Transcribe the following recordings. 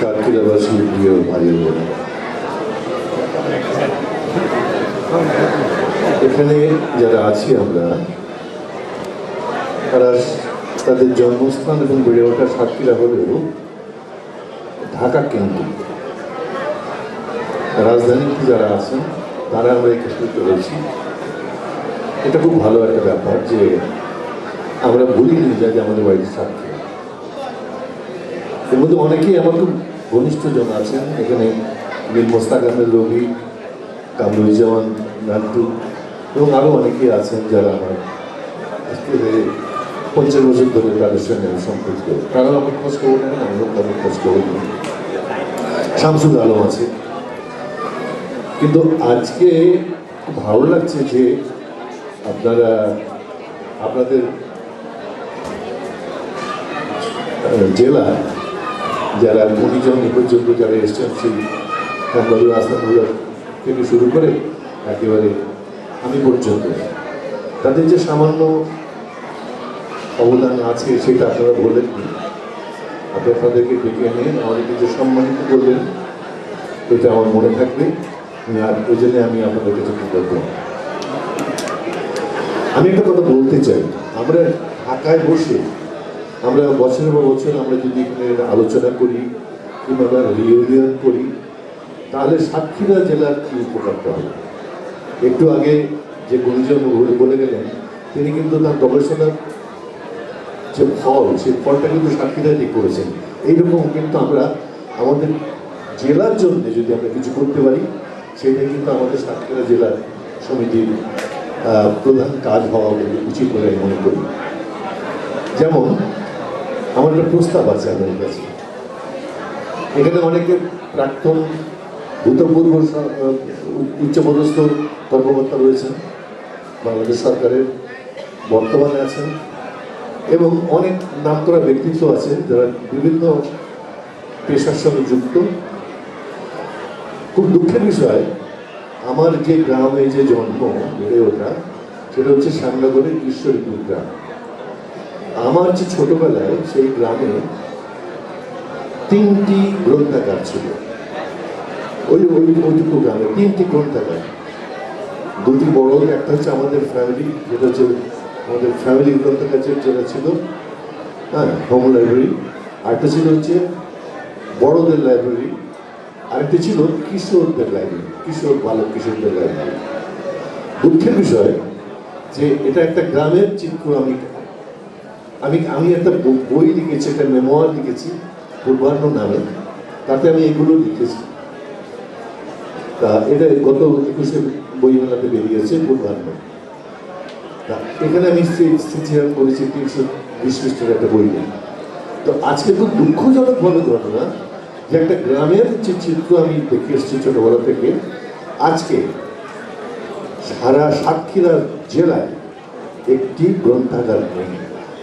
সাতক্ষীরাবাসীর প্রিয় ভাই ও বোন এখানে যারা আছি আমরা, তারা তাদের জন্মস্থান এবং বেড়ে ওঠা সাতক্ষীরা হলেও ঢাকা কেন্দ্র রাজধানীতে যারা আছেন, তারা আমরা একত্রিত হয়েছি। এটা খুব ভালো একটা ব্যাপার যে আমরা ভুলিনি যে আমাদের বাড়িতে সাতক্ষীরা। এর মধ্যে অনেকেই আমার খুব ঘনিষ্ঠ জন আছেন। এখানে মিল মোস্তাক আহমেদ রবি কামরুজ্জামান নান্টু এবং আরও অনেকেই আছেন যারা আমার আজকে পঞ্চাশ বছর ধরে তাদের সঙ্গে সম্পৃক্ত। তারা আমার খোঁজ খবর নেন, আমিও তাদের খোঁজ খবর নিই। শামসুল আলম আছে। কিন্তু আজকে খুব ভালো লাগছে যে আপনারা, আপনাদের জেলা যারা এ পর্যন্ত যারা এসছেন, সেই আসাদুল্লাহ থেকে শুরু করে একেবারে আমি পর্যন্ত। তাদের যে সামান্য অবদান আছে, সেটা আপনারা বললেন আপনি আপনাদেরকে ডেকে এনে আমাদেরকে যে সম্মানিত করলেন এটা আমার মনে থাকবে। আর ওই জন্য আমি আপনাদের কাছে কৃতজ্ঞ। আমি একটা কথা বলতে চাই। আমরা ঢাকায় বসে আমরা বছরের পর বছর আমরা যদি আলোচনা করি কিংবা রিউনিয়ন করি, তাহলে সাতক্ষীরা জেলার কি উপকারটা হবে? একটু আগে যে গুণীজন বলে- গেলেন, তিনি কিন্তু তার গবেষণার যে ফল, সেই ফলটা কিন্তু সাতক্ষীরা ঠিক করেছেন। এইরকম কিন্তু আমরা আমাদের জেলার জন্য যদি আমরা কিছু করতে পারি, সেটা কিন্তু আমাদের সাতক্ষীরা জেলার সমিতির প্রধান কাজ হওয়া উচিত বলে আমি মনে করি। যেমন আমার একটা প্রস্তাব আছে আপনাদের কাছে। এখানে অনেকে প্রাক্তন ভূতপূর্ব উচ্চপদস্থ কর্মকর্তা রয়েছেন, বাংলাদেশ সরকারের বর্তমানে আছেন এবং অনেক নামকরা ব্যক্তিত্ব আছে যারা বিভিন্ন পেশার সঙ্গে যুক্ত। খুব দুঃখের বিষয়, আমার যে গ্রামে যে জন্ম, বেড়ে ওঠা, সেটা হচ্ছে শ্যামনগরের ঈশ্বরীপুর গ্রাম। আমার যে ছোটবেলায় সেই গ্রামে তিনটি গ্রন্থাগার ছিল। ওই ওই ওইটুকু গ্রামে তিনটি গ্রন্থাগার। দুটি বড়, একটা হচ্ছে আমাদের ফ্যামিলি যেটা হচ্ছে আমাদের ফ্যামিলি গ্রন্থাগার যেটা ছিল হ্যাঁ হোম লাইব্রেরি আরেকটা ছিল হচ্ছে বড়দের লাইব্রেরি আরেকটা ছিল কিশোরদের লাইব্রেরি কিশোর বালক, কিশোরদের লাইব্রেরি দুঃখের বিষয় যে এটা একটা গ্রামের চিত্র আমি আমি আমি একটা বই লিখেছি, একটা মেমোয়ার লিখেছি পূর্বাহ্ন নামে। তাতে আমি এগুলো লিখেছি। তা এটা গত একুশে বইমেলাতে বেরিয়েছে পূর্বাহ্ন তা এখানে আমি স্মৃতিচারণ করেছি তিনশো বিশ পৃষ্ঠের একটা বই তো আজকে খুব দুঃখজনকভাবে ঘটনা যে একটা গ্রামের যে চিত্র আমি দেখে এসেছি ছোটোবেলা থেকে, আজকে সারা সাতক্ষীরা জেলায় একটি গ্রন্থাগার নেই।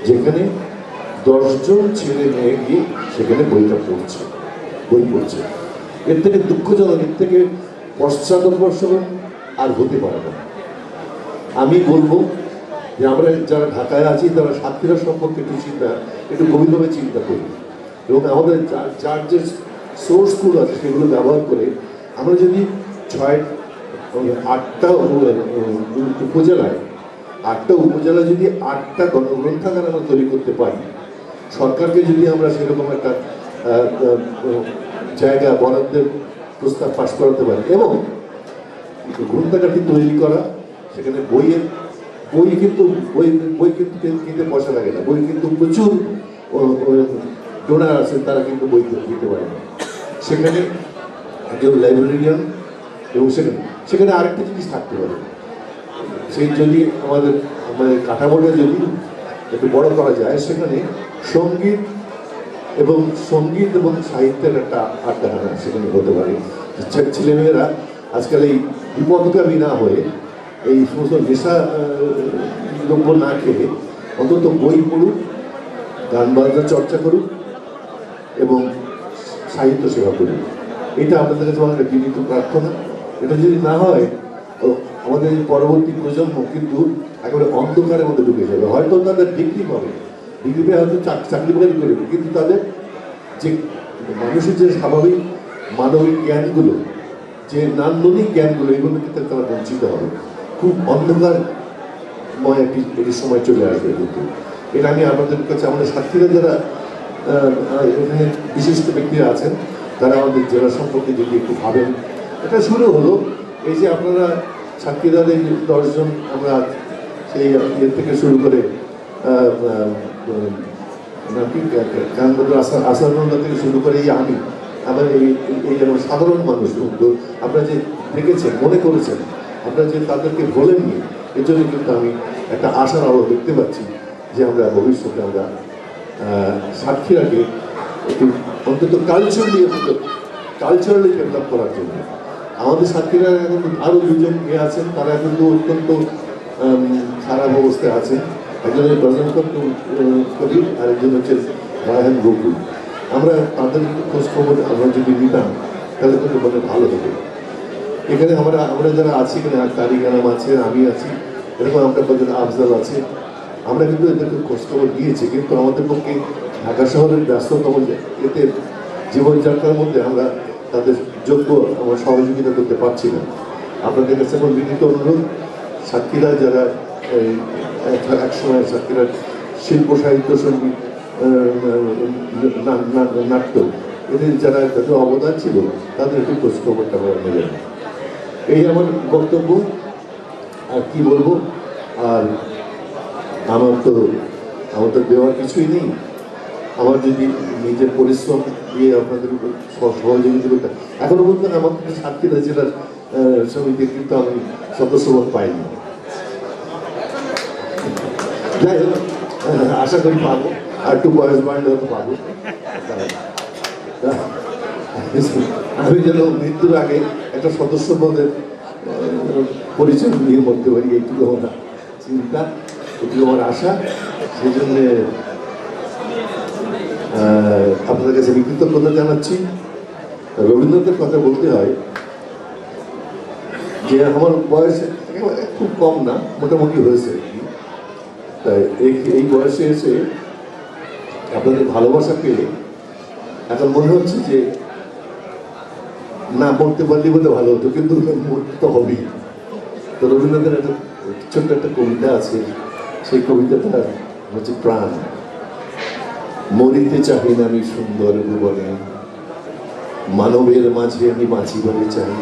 যেখানে দশজন ছেলে মেয়ে গিয়ে সেখানে বইটা পড়ছে, বই পড়ছে। এর থেকে দুঃখজনক, এর থেকে পশ্চাদপর্শন আর হতে পারে না। আমি বলব যে আমরা যারা ঢাকায় আছি, তারা সাতক্ষীরা সম্পর্কে একটু চিন্তা, একটু গভীরভাবে চিন্তা করি। এবং আমাদের যার- যে সোর্সগুলো আছে, সেগুলো ব্যবহার করে আমরা যদি ছয়, আটটা উপ- উপ- উপজেলায় আটটা উপজেলা যদি আটটা গণগ্রন্থাগার আমরা তৈরি করতে পারি, সরকারকে যদি আমরা সেরকম একটা জায়গা, বরাদ্দের প্রস্তাব পাশ করাতে পারি এবং গ্রন্থাগারটি তৈরি করা, সেখানে বইয়ের, বই কিন্তু, বই বই কিন্তু কিন- কিনতে পয়সা লাগে না, বই কিন্তু প্রচুর ডোনার আছে, তারা কিন্তু বই দিতে পারে না। সেখানে একজন লাইব্রেরিয়ান এবং সেখানে সেখানে আরেকটা জিনিস থাকতে পারে। সেই যদি আমাদের আমাদের কাঠামোটা যদি একটু বড় করা যায়, সেখানে সংগীত এবং সংগীত এবং সাহিত্যের একটা আড্ডাখানা সেখানে হতে পারে। ছেলেমেয়েরা আজকাল এই বিপদগামী না হয়ে এই সমস্ত নেশা দ্রব্য না খেয়ে অন্তত বই পড়ুক, গান বাজনা চর্চা করুক এবং সাহিত্য সেবা করুক। এটা আপনাদের কাছে আমার বিনীত প্রার্থনা। এটা যদি না হয় আমাদের এই পরবর্তী প্রজন্ম কিন্তু একেবারে অন্ধকারের মধ্যে ঢুকে যাবে। হয়তো তাদের ডিগ্রি পাবে। ডিগ্রি পেয়ে হয়তো চাকরি বাকরি করবে কিন্তু তাদের যে মানুষের যে স্বাভাবিক মানবিক জ্ঞানগুলো, যে নান্দনিক জ্ঞানগুলো, এগুলো কিন্তু তারা বঞ্চিত হবে। খুব অন্ধকারময় একটি একটি সময় চলে আসবে কিন্তু। এটা আমি আমাদের কাছে আমাদের সাথীরা যারা এখানে বিশিষ্ট ব্যক্তিরা আছেন, তারা আমাদের জেলা সম্পর্কে যদি একটু ভাবেন। এটা শুরু হলো এই যে আপনারা সাক্ষীদার এই দশজন আমরা সেই ইয়ে থেকে শুরু করে আসানুল্লাহ থেকে শুরু করে এই আমি। আমার এই এই যেমন সাধারণ মানুষ কিন্তু আপনারা যে দেখেছেন, মনে করেছেন, আপনারা যে তাদেরকে বলেননি, এর জন্য কিন্তু আমি একটা আশার আলো দেখতে পাচ্ছি যে আমরা ভবিষ্যতে আমরা সাক্ষীরাকে একটু অন্তত কালচারালি অন্তত কালচারালি ডেভেলপ করার জন্য। আমাদের সাক্ষীরা এখন আরও দুজন ইয়ে আছেন, তারা কিন্তু অত্যন্ত খারাপ অবস্থায় আছেন। একজন বজরঙ্গ কবির আর একজন হচ্ছে রায়হান গকুল আমরা তাদের খোঁজ খবর আমরা যদি নিতাম, তাহলে কিন্তু মনে ভালো হতো। এখানে আমরা আমরা যারা আছি, এখানে তারিক আছে, আমি আছি, এরকম আমরা কজন আফজাল আছে। আমরা কিন্তু এদেরকে খোঁজ খবর দিয়েছি, কিন্তু আমাদের পক্ষে ঢাকা শহরের ব্যস্ততম এতে জীবনযাত্রার মধ্যে আমরা তাদের যোগ্য আমরা সহযোগিতা করতে পারছি না। আপনাদের কাছে আমার বিনীত অনুরোধ সাক্ষীরা যারা এই এক- একসময় সাক্ষীরা শিল্প সাহিত্য সংগীত নাট্য, এদের যারা যাদের অবদান ছিল, তাদের একটু খোঁজ খবরটা আমরা নেবেন এই আমার বক্তব্য, আর কি বলব? আর আমার তো আমার তো দেওয়ার কিছুই নেই। আমার যদি নিজের পরিশ্রম দিয়ে আপনাদের সহযোগিতা করতে এখনও পর্যন্ত থেকে সাতক্ষীরা জেলার সমিতির কিন্তু আমি সদস্যপদ পাইনি। যাই হোক আশা করি পাবো। আর একটু বয়স বাড়লে হয়তো পাবো। আমি যেন মৃত্যুর আগে একটা সদস্য পদের পরিচয় নিয়ে মরতে পারি, এইটুকু আমার চিন্তা এটুকু আমার আশা। সেই জন্যে আপনাদের কাছে আমি কৃতজ্ঞতা জানাচ্ছি। রবীন্দ্রনাথের কথা বলতে হয় যে আমার বয়স খুব কম না, মোটামুটি হয়েছে। তাই এই এই বয়সে এসে আপনাদের ভালোবাসা পেয়ে এখন মনে হচ্ছে যে না মরতে পারলে বলে ভালো হতো, কিন্তু মরতে তো হবেই। তো রবীন্দ্রনাথের একটা ছোট্ট একটা কবিতা আছে, সেই কবিতাটা হচ্ছে প্রাণ। মরিতে চাহি না আমি সুন্দর ভুবনে। মানবের মাঝে আমি বাঁচি বলে চাই।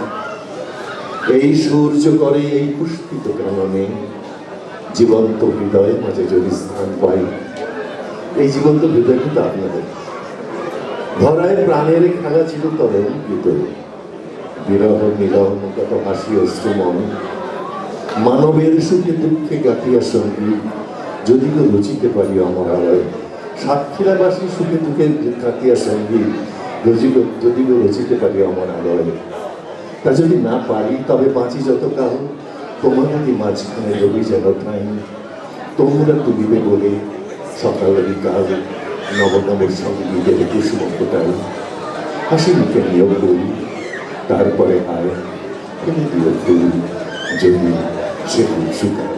এই সূর্য করে এই পুষ্পিত কারণে জীবন্ত হৃদয় মাঝে যদি স্থান পাই, এই জীবন্ত হৃদয় কিন্তু আপনাদের। ধরায় প্রাণের খেলা ছিল তরণ ভিতরে। বিরহ মিলন কত হাসি অশ্রুমন মানবের সুখে দুঃখে গাঁথিয়া সঙ্গী, যদি রচিতে পারি অমরালয় সাতক্ষীরাবাসী সুখে দুঃখে গাঁথিয়া সঙ্গী কেউ- যদি রচিতে পারি অমরালয় তা যদি না পারি, তবে বাঁচি যতকাল তোমাদেরই মাঝখানে রবি যেন ঠাই। তোমরা তুলিবে বলে, সকাল বিকাল নবনবের সঙ্গে নিজের কুসুমটাই হাসি মুখে নিয়োগ করি তারপরে আয় ফেলে দিও ফুল যদি সে শুকায়